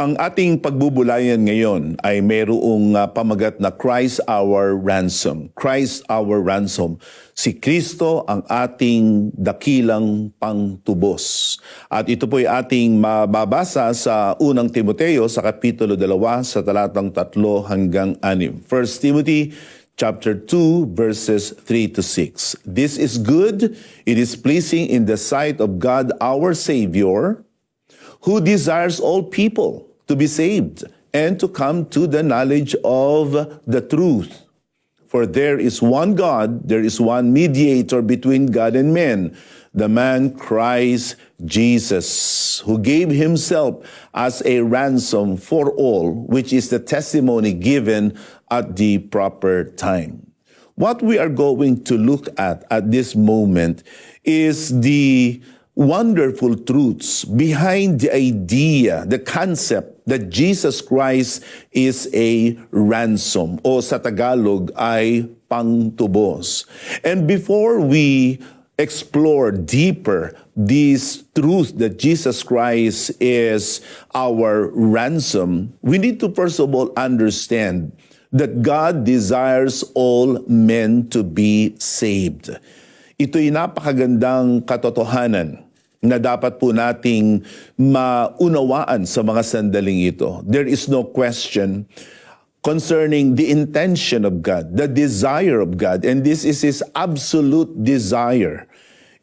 Ang ating pagbubulayan ngayon ay mayroong uh, pamagat na Christ our ransom. Christ our ransom. Si Kristo ang ating dakilang pangtubos. At ito po ay ating mababasa sa unang Timoteo sa kapitulo 2 sa talatang 3 hanggang 6. 1 Timothy chapter 2 verses 3 to 6. This is good, it is pleasing in the sight of God our Savior, who desires all people to be saved and to come to the knowledge of the truth. For there is one God, there is one mediator between God and men, the man Christ Jesus, who gave himself as a ransom for all, which is the testimony given at the proper time. What we are going to look at at this moment is the wonderful truths behind the idea, the concept that Jesus Christ is a ransom o sa Tagalog ay pangtubos. And before we explore deeper this truth that Jesus Christ is our ransom, we need to first of all understand that God desires all men to be saved. Ito'y napakagandang katotohanan na dapat po nating maunawaan sa mga sandaling ito. There is no question concerning the intention of God, the desire of God, and this is His absolute desire.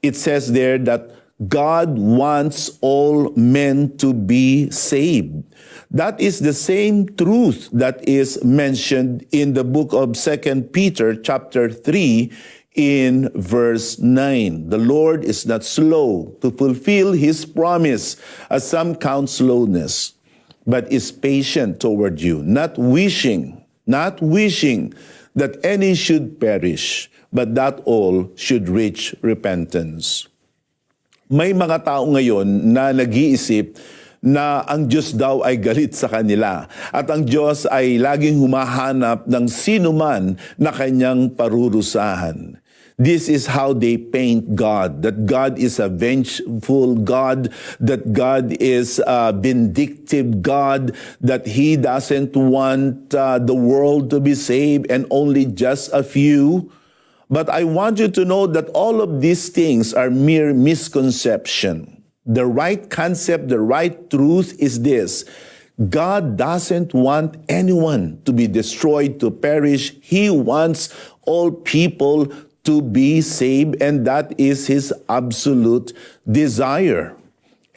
It says there that God wants all men to be saved. That is the same truth that is mentioned in the book of Second Peter chapter 3 in verse 9. The Lord is not slow to fulfill his promise, as some count slowness, but is patient toward you, not wishing, not wishing that any should perish, but that all should reach repentance. May mga tao ngayon na nag-iisip na ang Diyos daw ay galit sa kanila at ang Diyos ay laging humahanap ng sino man na kanyang parurusahan. This is how they paint God, that God is a vengeful God, that God is a vindictive God, that He doesn't want uh, the world to be saved and only just a few. But I want you to know that all of these things are mere misconception. The right concept, the right truth is this. God doesn't want anyone to be destroyed, to perish. He wants all people to be saved, and that is his absolute desire.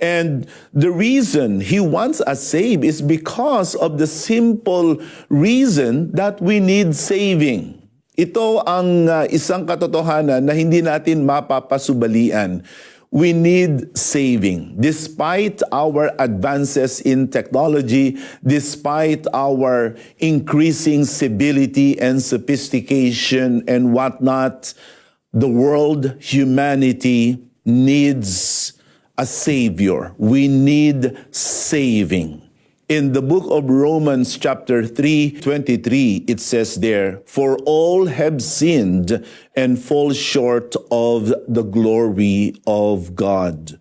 And the reason he wants us saved is because of the simple reason that we need saving. Ito ang uh, isang katotohanan na hindi natin mapapasubalian. We need saving. Despite our advances in technology, despite our increasing civility and sophistication and whatnot, the world, humanity needs a savior. We need saving. In the book of Romans chapter 3, 23, it says there, For all have sinned and fall short of the glory of God.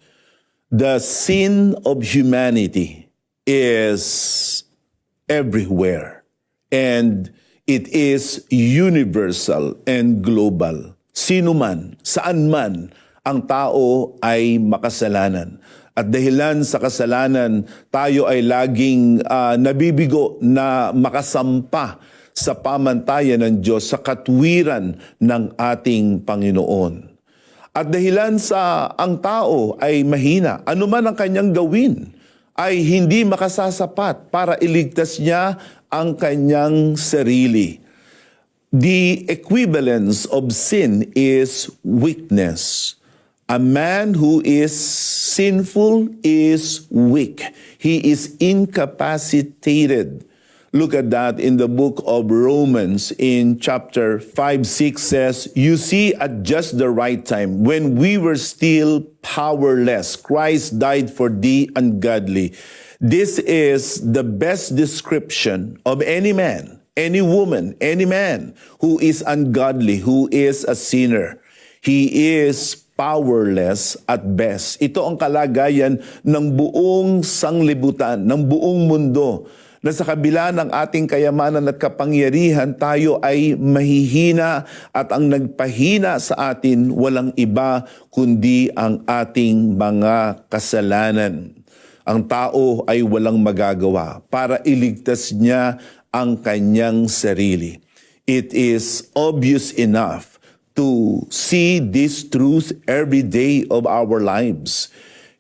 The sin of humanity is everywhere and it is universal and global. Sino man, saan man, ang tao ay makasalanan. At dahilan sa kasalanan, tayo ay laging ah, nabibigo na makasampa sa pamantayan ng Diyos, sa katwiran ng ating Panginoon. At dahilan sa ang tao ay mahina, anuman ang kanyang gawin, ay hindi makasasapat para iligtas niya ang kanyang sarili. The equivalence of sin is weakness. A man who is sinful is weak. He is incapacitated. Look at that in the book of Romans in chapter 5 6 says, You see, at just the right time, when we were still powerless, Christ died for the ungodly. This is the best description of any man, any woman, any man who is ungodly, who is a sinner. He is powerless at best. Ito ang kalagayan ng buong sanglibutan, ng buong mundo na sa kabila ng ating kayamanan at kapangyarihan, tayo ay mahihina at ang nagpahina sa atin walang iba kundi ang ating mga kasalanan. Ang tao ay walang magagawa para iligtas niya ang kanyang sarili. It is obvious enough to see this truth every day of our lives.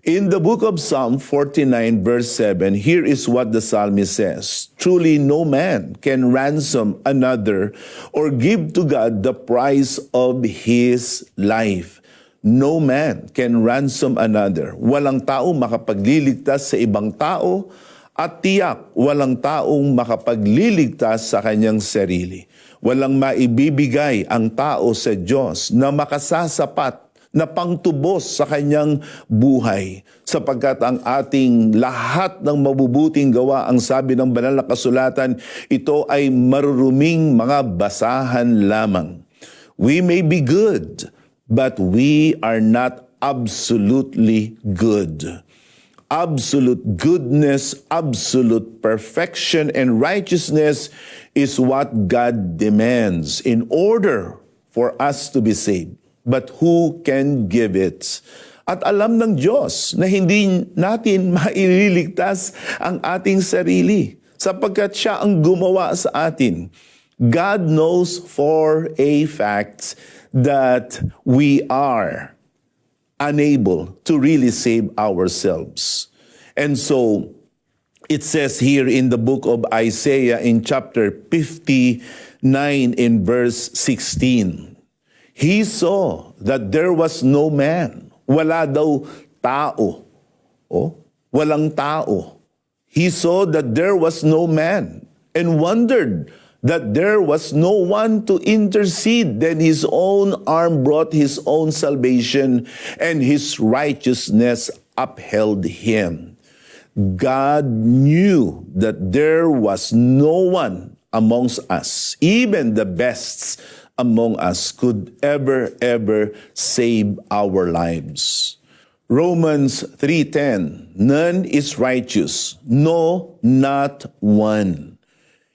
In the book of Psalm 49, verse 7, here is what the psalmist says Truly, no man can ransom another or give to God the price of his life. No man can ransom another. Walang tao makapagliligtas sa ibang tao at tiyak walang taong makapagliligtas sa kanyang sarili. Walang maibibigay ang tao sa Diyos na makasasapat na pangtubos sa kanyang buhay sapagkat ang ating lahat ng mabubuting gawa ang sabi ng banal na kasulatan ito ay maruruming mga basahan lamang. We may be good but we are not absolutely good. Absolute goodness, absolute perfection, and righteousness is what God demands in order for us to be saved. But who can give it? At alam ng Diyos na hindi natin maililigtas ang ating sarili sapagkat siya ang gumawa sa atin. God knows for a fact that we are unable to really save ourselves. And so it says here in the book of Isaiah in chapter 59 in verse 16, He saw that there was no man. Wala daw tao. Oh, walang tao. He saw that there was no man and wondered that there was no one to intercede. Then his own arm brought his own salvation, and his righteousness upheld him. God knew that there was no one amongst us, even the best among us, could ever, ever save our lives. Romans 3:10 None is righteous no not one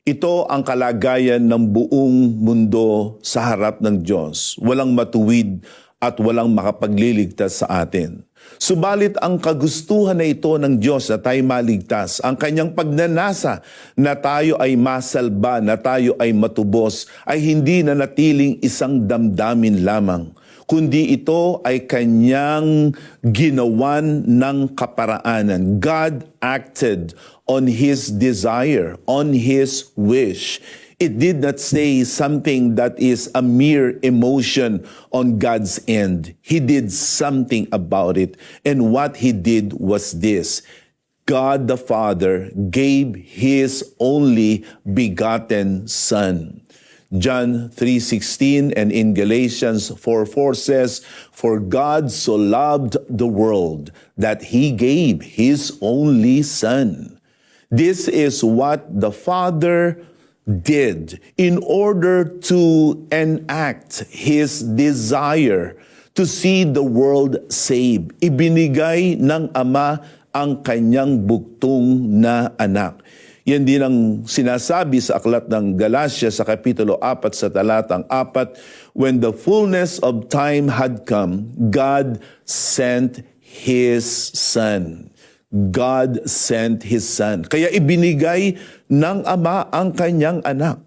ito ang kalagayan ng buong mundo sa harap ng Diyos. Walang matuwid at walang makapagliligtas sa atin. Subalit ang kagustuhan na ito ng Diyos na tayo maligtas, ang kanyang pagnanasa na tayo ay masalba, na tayo ay matubos, ay hindi na natiling isang damdamin lamang kundi ito ay kanyang ginawan ng kaparaanan. God acted on his desire, on his wish. It did not say something that is a mere emotion on God's end. He did something about it. And what he did was this. God the Father gave his only begotten Son. John 3:16 and in Galatians 4:4 says, "For God so loved the world that he gave his only son." This is what the Father did in order to enact his desire to see the world saved. Ibinigay ng Ama ang kanyang bugtong na anak. Yan din ang sinasabi sa aklat ng Galatia sa Kapitulo 4 sa talatang 4, When the fullness of time had come, God sent His Son. God sent His Son. Kaya ibinigay ng Ama ang kanyang anak.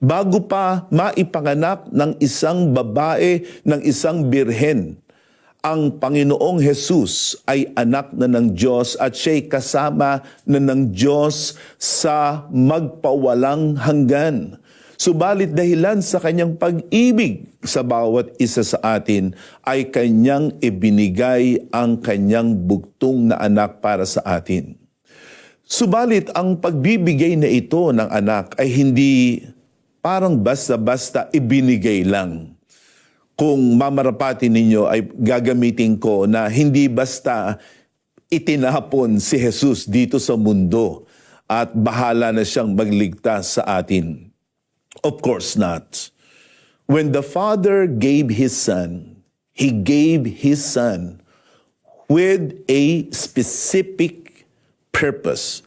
Bago pa maipanganak ng isang babae, ng isang birhen, ang Panginoong Jesus ay anak na ng Diyos at siya'y kasama na ng Diyos sa magpawalang hanggan. Subalit dahilan sa kanyang pag-ibig sa bawat isa sa atin ay kanyang ibinigay ang kanyang bugtong na anak para sa atin. Subalit ang pagbibigay na ito ng anak ay hindi parang basta-basta ibinigay lang kung mamarapati ninyo ay gagamitin ko na hindi basta itinapon si Jesus dito sa mundo at bahala na siyang magligtas sa atin. Of course not. When the Father gave His Son, He gave His Son with a specific purpose,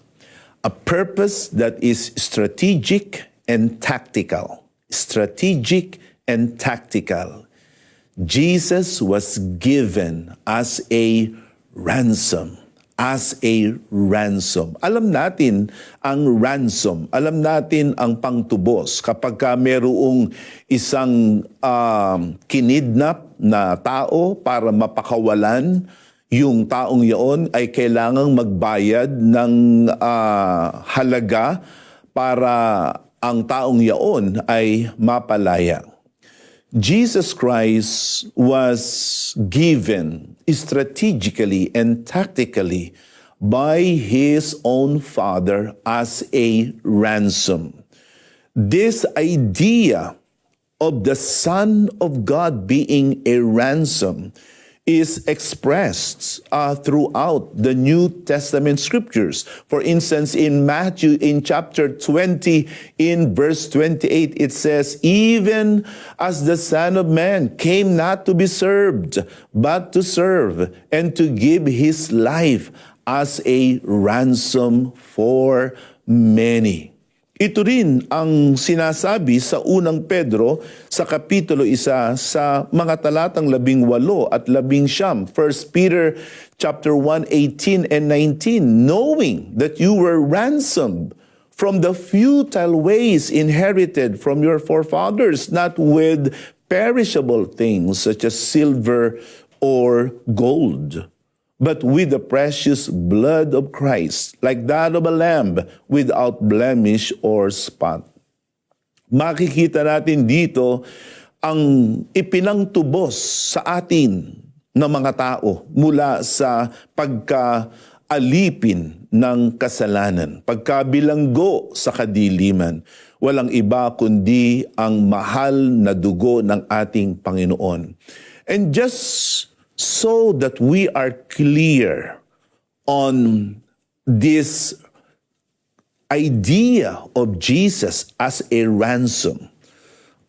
a purpose that is strategic and tactical. Strategic and tactical. Jesus was given as a ransom. As a ransom. Alam natin ang ransom. Alam natin ang pangtubos. Kapag ka merong isang um, kinidnap na tao para mapakawalan, yung taong yaon ay kailangang magbayad ng ah, halaga para ang taong yaon ay mapalaya. Jesus Christ was given strategically and tactically by his own Father as a ransom. This idea of the Son of God being a ransom is expressed uh, throughout the New Testament scriptures. For instance, in Matthew, in chapter 20, in verse 28, it says, Even as the Son of Man came not to be served, but to serve, and to give his life as a ransom for many. Ito rin ang sinasabi sa unang Pedro sa kapitulo isa sa mga talatang labing walo at labing siyam. 1 Peter chapter 1, 18 and 19, knowing that you were ransomed from the futile ways inherited from your forefathers, not with perishable things such as silver or gold but with the precious blood of Christ, like that of a lamb without blemish or spot. Makikita natin dito ang ipinangtubos sa atin ng mga tao mula sa pagkaalipin ng kasalanan, pagkabilanggo sa kadiliman. Walang iba kundi ang mahal na dugo ng ating Panginoon. And just so that we are clear on this idea of Jesus as a ransom,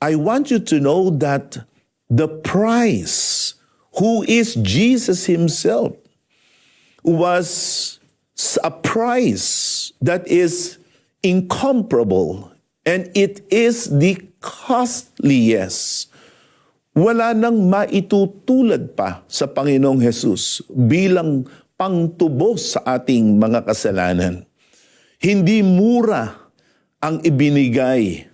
I want you to know that the price, who is Jesus Himself, was a price that is incomparable and it is the costliest wala nang maitutulad pa sa Panginoong Hesus bilang pangtubos sa ating mga kasalanan. Hindi mura ang ibinigay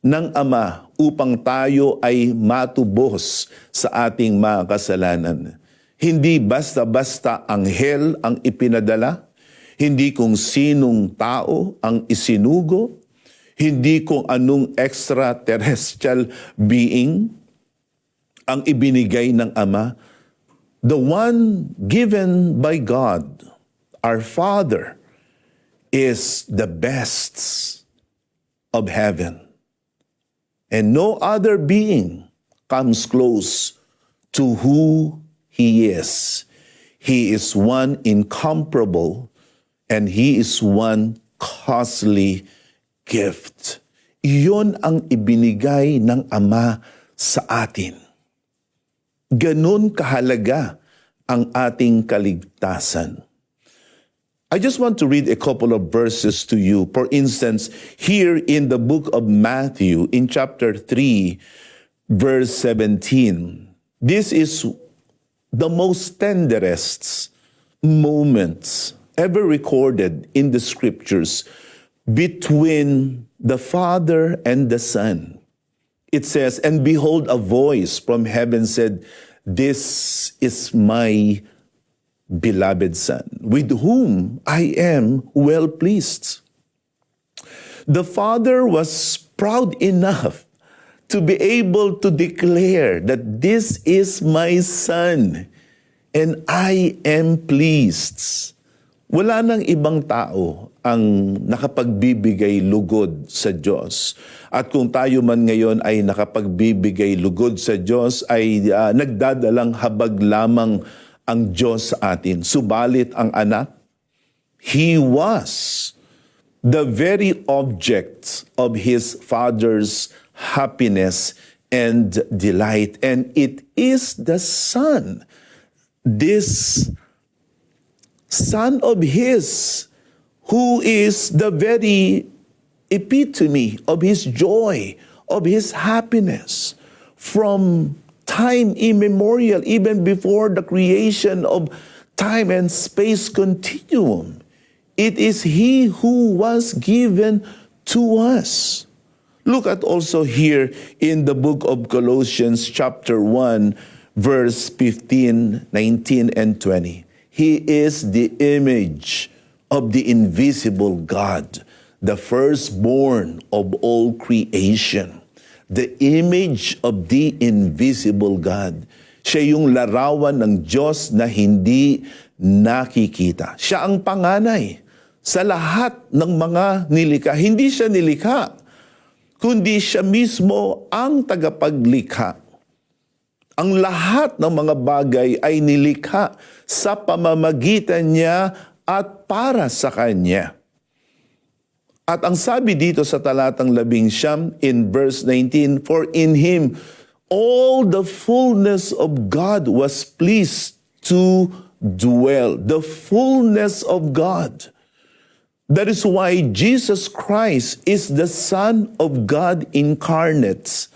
ng Ama upang tayo ay matubos sa ating mga kasalanan. Hindi basta-basta anghel ang ipinadala, hindi kung sinong tao ang isinugo, hindi kung anong extraterrestrial being, ang ibinigay ng Ama, the one given by God, our Father, is the best of heaven. And no other being comes close to who He is. He is one incomparable and He is one costly gift. Iyon ang ibinigay ng Ama sa atin ganun kahalaga ang ating kaligtasan. I just want to read a couple of verses to you. For instance, here in the book of Matthew, in chapter 3, verse 17, this is the most tenderest moments ever recorded in the scriptures between the Father and the Son. It says, And behold, a voice from heaven said, This is my beloved Son, with whom I am well pleased. The Father was proud enough to be able to declare that this is my Son, and I am pleased. Wala nang ibang tao ang nakapagbibigay lugod sa Diyos. At kung tayo man ngayon ay nakapagbibigay lugod sa Diyos, ay uh, nagdadalang habag lamang ang Diyos sa atin. Subalit ang anak, He was the very object of His Father's happiness and delight. And it is the Son, this Son of His, who is the very epitome of His joy, of His happiness from time immemorial, even before the creation of time and space continuum. It is He who was given to us. Look at also here in the book of Colossians, chapter 1, verse 15, 19, and 20. He is the image of the invisible God, the firstborn of all creation, the image of the invisible God. Siya yung larawan ng Diyos na hindi nakikita. Siya ang panganay sa lahat ng mga nilikha. Hindi siya nilikha, kundi siya mismo ang tagapaglikha. Ang lahat ng mga bagay ay nilikha sa pamamagitan niya at para sa Kanya. At ang sabi dito sa talatang labing siyam in verse 19, For in Him all the fullness of God was pleased to dwell. The fullness of God. That is why Jesus Christ is the Son of God incarnate.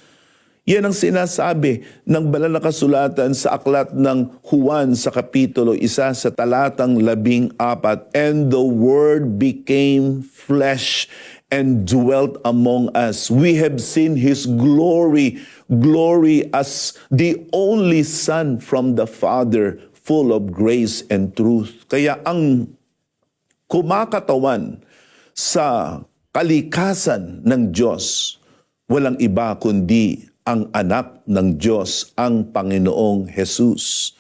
Yan ang sinasabi ng banal na kasulatan sa aklat ng Juan sa kapitulo isa sa talatang labing apat. And the Word became flesh and dwelt among us. We have seen His glory, glory as the only Son from the Father, full of grace and truth. Kaya ang kumakatawan sa kalikasan ng Diyos, walang iba kundi ang anak ng Diyos, ang Panginoong Jesus.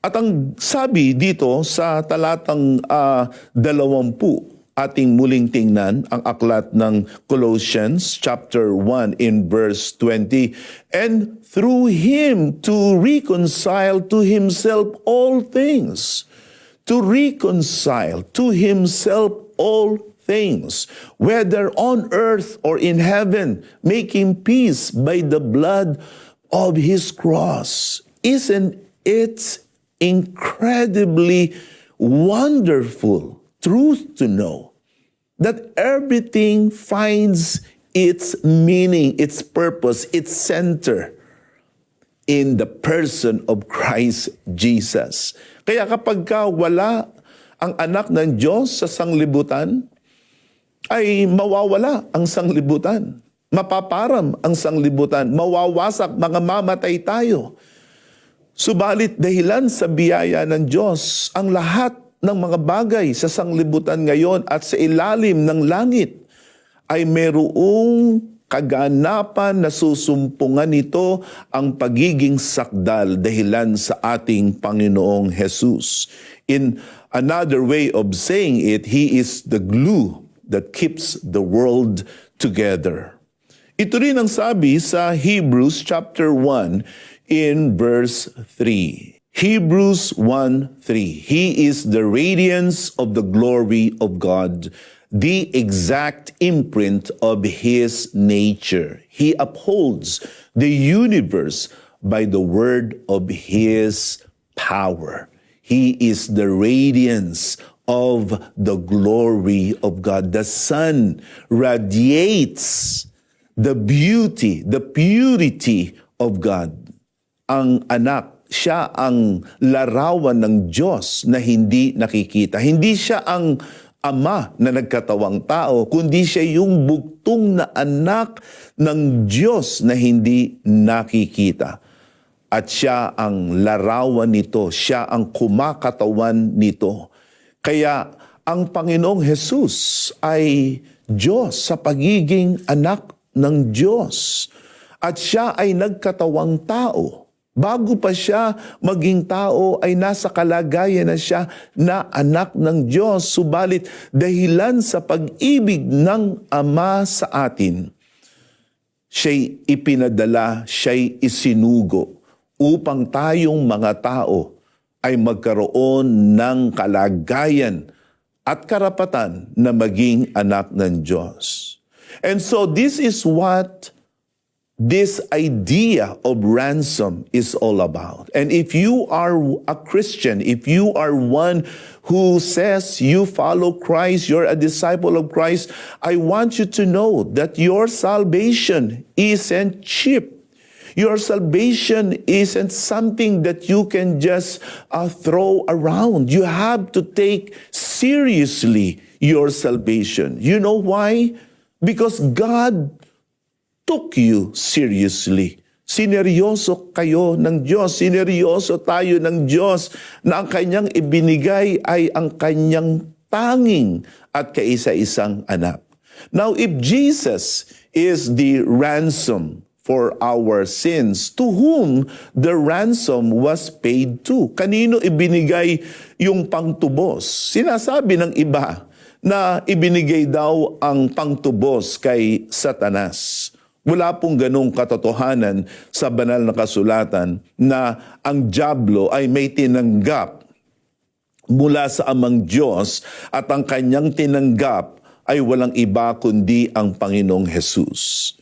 At ang sabi dito sa talatang uh, dalawampu, ating muling tingnan ang aklat ng Colossians chapter 1 in verse 20 and through him to reconcile to himself all things to reconcile to himself all things, whether on earth or in heaven, making peace by the blood of his cross. Isn't it incredibly wonderful truth to know that everything finds its meaning, its purpose, its center in the person of Christ Jesus. Kaya kapag ka wala ang anak ng Diyos sa sanglibutan, ay mawawala ang sanglibutan. Mapaparam ang sanglibutan. Mawawasak, mga mamatay tayo. Subalit dahilan sa biyaya ng Diyos, ang lahat ng mga bagay sa sanglibutan ngayon at sa ilalim ng langit ay merong kaganapan na susumpungan nito ang pagiging sakdal dahilan sa ating Panginoong Jesus. In another way of saying it, He is the glue that keeps the world together. Ito rin ang sabi sa Hebrews chapter 1 in verse 3. Hebrews 1:3 He is the radiance of the glory of God, the exact imprint of his nature. He upholds the universe by the word of his power. He is the radiance of the glory of God. The sun radiates the beauty, the purity of God. Ang anak, siya ang larawan ng Diyos na hindi nakikita. Hindi siya ang ama na nagkatawang tao, kundi siya yung bugtong na anak ng Diyos na hindi nakikita. At siya ang larawan nito, siya ang kumakatawan nito. Kaya ang Panginoong Jesus ay Diyos sa pagiging anak ng Diyos. At siya ay nagkatawang tao. Bago pa siya maging tao ay nasa kalagayan na siya na anak ng Diyos. Subalit dahilan sa pag-ibig ng Ama sa atin, siya'y ipinadala, siya'y isinugo upang tayong mga tao ay magkaroon ng kalagayan at karapatan na maging anak ng Diyos. And so this is what this idea of ransom is all about. And if you are a Christian, if you are one who says you follow Christ, you're a disciple of Christ, I want you to know that your salvation isn't cheap. Your salvation isn't something that you can just uh, throw around. You have to take seriously your salvation. You know why? Because God took you seriously. Sineryoso kayo ng Diyos. Sineryoso tayo ng Diyos na ang kanyang ibinigay ay ang kanyang tanging at kaisa-isang anak. Now, if Jesus is the ransom for our sins, to whom the ransom was paid to? Kanino ibinigay yung pangtubos? Sinasabi ng iba na ibinigay daw ang pangtubos kay Satanas. Wala pong ganong katotohanan sa banal na kasulatan na ang Diablo ay may tinanggap mula sa amang Diyos at ang kanyang tinanggap ay walang iba kundi ang Panginoong Jesus.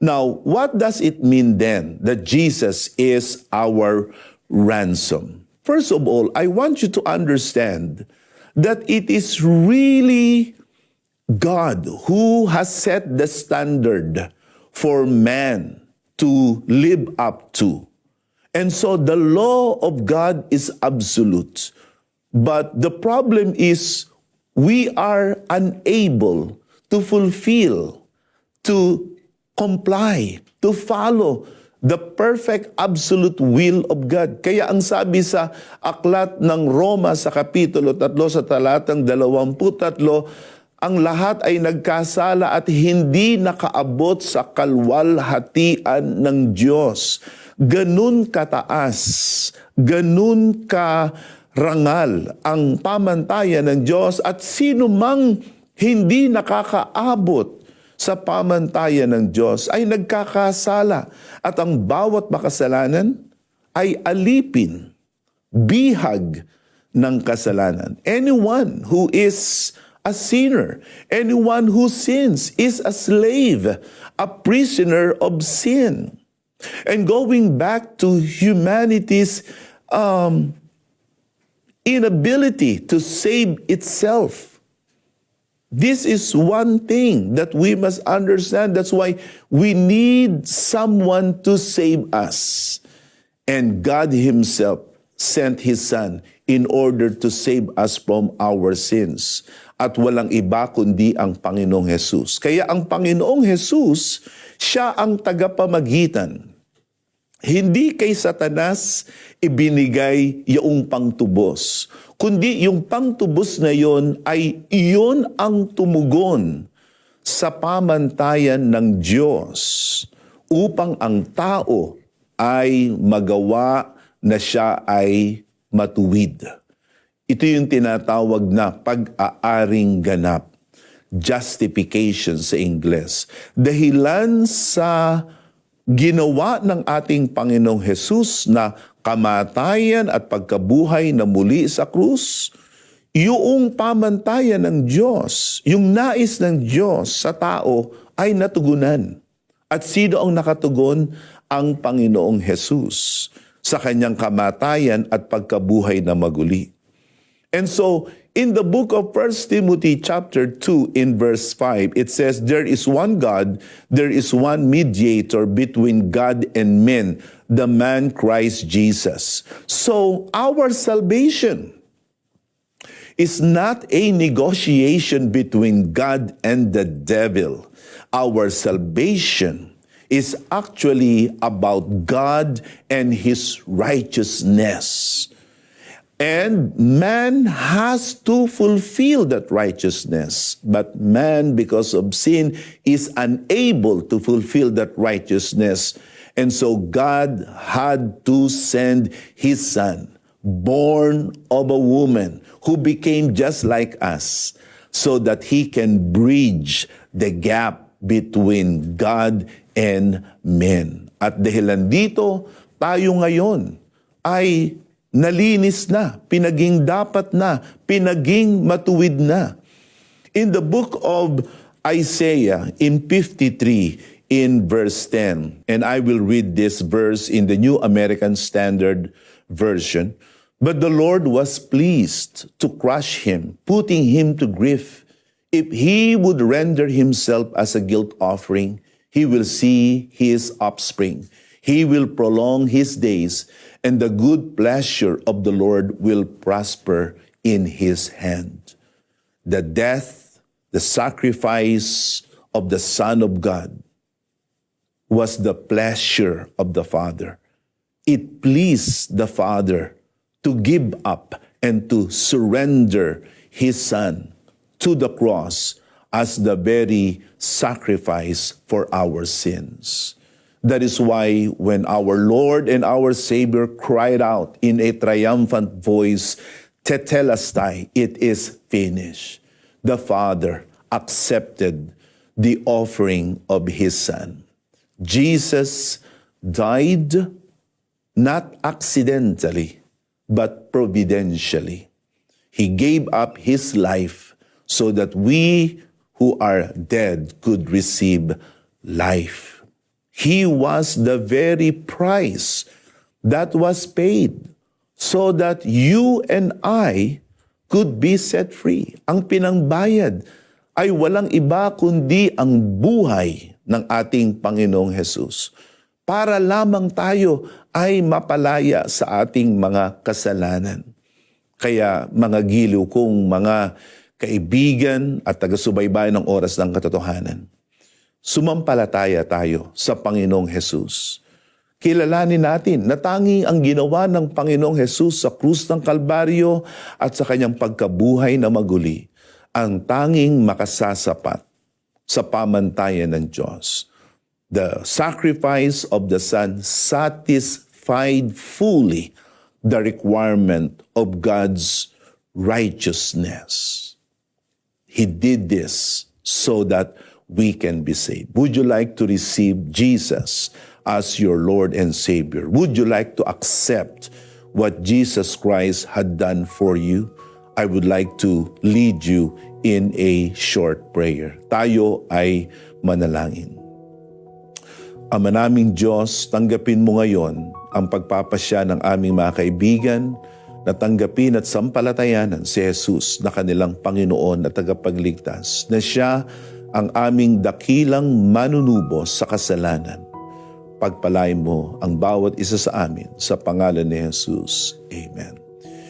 Now, what does it mean then that Jesus is our ransom? First of all, I want you to understand that it is really God who has set the standard for man to live up to. And so the law of God is absolute. But the problem is we are unable to fulfill, to comply, to follow the perfect absolute will of God. Kaya ang sabi sa aklat ng Roma sa kapitulo 3 sa talatang 23, ang lahat ay nagkasala at hindi nakaabot sa kalwalhatian ng Diyos. Ganun kataas, ganun ka rangal ang pamantayan ng Diyos at sino mang hindi nakakaabot sa pamantayan ng Diyos ay nagkakasala at ang bawat makasalanan ay alipin, bihag ng kasalanan. Anyone who is a sinner, anyone who sins is a slave, a prisoner of sin. And going back to humanity's um, inability to save itself. This is one thing that we must understand. That's why we need someone to save us. And God Himself sent His Son in order to save us from our sins. At walang iba kundi ang Panginoong Jesus. Kaya ang Panginoong Jesus, siya ang tagapamagitan hindi kay Satanas ibinigay yung pangtubos, kundi yung pangtubos na yon ay iyon ang tumugon sa pamantayan ng Diyos upang ang tao ay magawa na siya ay matuwid. Ito yung tinatawag na pag-aaring ganap, justification sa Ingles. Dahilan sa ginawa ng ating Panginoong Hesus na kamatayan at pagkabuhay na muli sa krus, yung pamantayan ng Diyos, yung nais ng Diyos sa tao ay natugunan. At sino ang nakatugon? Ang Panginoong Hesus sa kanyang kamatayan at pagkabuhay na maguli. And so, in the book of 1 Timothy chapter 2 in verse 5, it says, There is one God, there is one mediator between God and men, the man Christ Jesus. So, our salvation is not a negotiation between God and the devil. Our salvation is actually about God and his righteousness. And man has to fulfill that righteousness. But man, because of sin, is unable to fulfill that righteousness. And so God had to send his son, born of a woman, who became just like us, so that he can bridge the gap between God and men. At dahilan dito, tayo ngayon ay nalinis na, pinaging dapat na, pinaging matuwid na. In the book of Isaiah, in 53, in verse 10. And I will read this verse in the New American Standard Version. But the Lord was pleased to crush him, putting him to grief. If he would render himself as a guilt offering, he will see his offspring. He will prolong his days, and the good pleasure of the Lord will prosper in his hand. The death, the sacrifice of the Son of God was the pleasure of the Father. It pleased the Father to give up and to surrender His Son to the cross as the very sacrifice for our sins. That is why when our Lord and our Savior cried out in a triumphant voice, Tetelestai, it is finished. The Father accepted the offering of His Son. Jesus died not accidentally, but providentially. He gave up his life so that we who are dead could receive life. He was the very price that was paid so that you and I could be set free. Ang pinangbayad ay walang iba kundi ang buhay ng ating Panginoong Hesus para lamang tayo ay mapalaya sa ating mga kasalanan. Kaya mga giliw kong mga kaibigan at taga-subaybay ng oras ng katotohanan, sumampalataya tayo sa Panginoong Hesus. Kilalanin natin na tanging ang ginawa ng Panginoong Hesus sa krus ng Kalbaryo at sa kanyang pagkabuhay na maguli ang tanging makasasapat sa pamantayan ng Diyos. The sacrifice of the Son satisfied fully the requirement of God's righteousness. He did this so that we can be saved. Would you like to receive Jesus as your Lord and Savior? Would you like to accept what Jesus Christ had done for you? I would like to lead you in a short prayer. Tayo ay manalangin. Ama naming Diyos, tanggapin mo ngayon ang pagpapasya ng aming mga kaibigan na tanggapin at sampalatayanan si Jesus na kanilang Panginoon at tagapagligtas, na siya ang aming dakilang manunubo sa kasalanan. Pagpalain mo ang bawat isa sa amin sa pangalan ni Jesus. Amen.